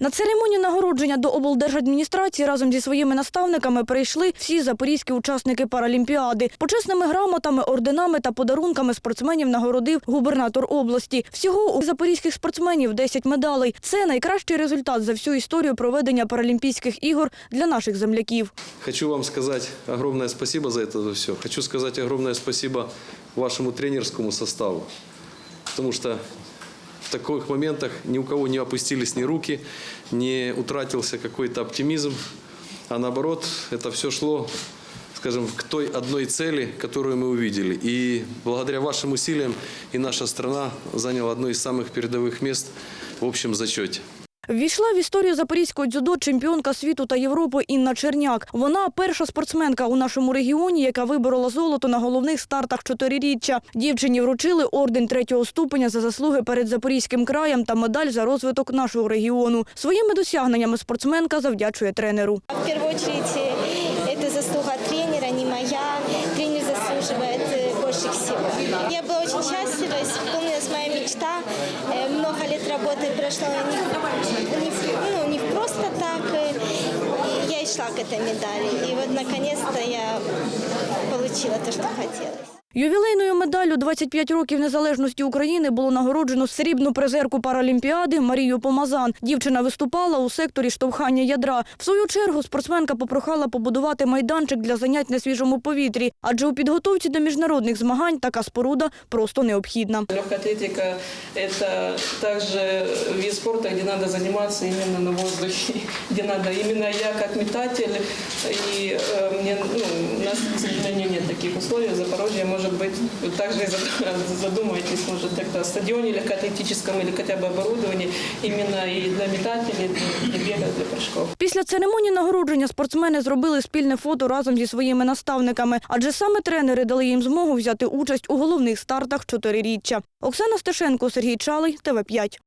На церемонію нагородження до облдержадміністрації разом зі своїми наставниками прийшли всі запорізькі учасники паралімпіади. Почесними грамотами, орденами та подарунками спортсменів нагородив губернатор області. Всього у запорізьких спортсменів 10 медалей. Це найкращий результат за всю історію проведення Паралімпійських ігор для наших земляків. Хочу вам сказать огромное спасибо за это все. Хочу сказать огромное спасибо вашему тренерскому составу. Потому что в таких моментах ни у кого не опустились ни руки, не утратился какой-то оптимизм, а наоборот, это все шло скажем, к той одной цели, которую мы увидели. И благодаря вашим усилиям и наша страна заняла одно из самых передовых мест в общем зачете. Ввійшла в історію запорізького дзюдо чемпіонка світу та Європи Інна Черняк. Вона перша спортсменка у нашому регіоні, яка виборола золото на головних стартах чотириріччя. Дівчині вручили орден третього ступеня за заслуги перед Запорізьким краєм та медаль за розвиток нашого регіону. Своїми досягненнями спортсменка завдячує тренеру. В первую очередь, э, это заслуга тренера, не моя. Тренер заслуживает э, больше всего. Я была очень счастлива, исполнилась моя мечта. Э, Много лет работы прошло не, не, ну, не просто так. э, и Я и шла к этой медали. И вот наконец-то я получила то, что хотелось. Ювілейною медаллю 25 років незалежності України було нагороджено срібну призерку Паралімпіади Марію Помазан. Дівчина виступала у секторі штовхання ядра. В свою чергу спортсменка попрохала побудувати майданчик для занять на свіжому повітрі, адже у підготовці до міжнародних змагань така споруда просто необхідна. Легкая атлетика – это также вид спорта, где надо заниматься именно на воздухе, где надо именно я как метатель, ну, у нас, к сожалению, нет таких условий. В Запорожье, может быть, вы также и зад- задумаетесь, может, как-то о стадионе легкоатлетическом или хотя бы оборудовании именно и для метателей, для, для бега, для прыжков. Після церемонії нагородження спортсмени зробили спільне фото разом зі своїми наставниками, адже саме тренери дали їм змогу взяти участь у головних стартах чотириріччя. Оксана Стешенко, Сергій Чалий, ТВ 5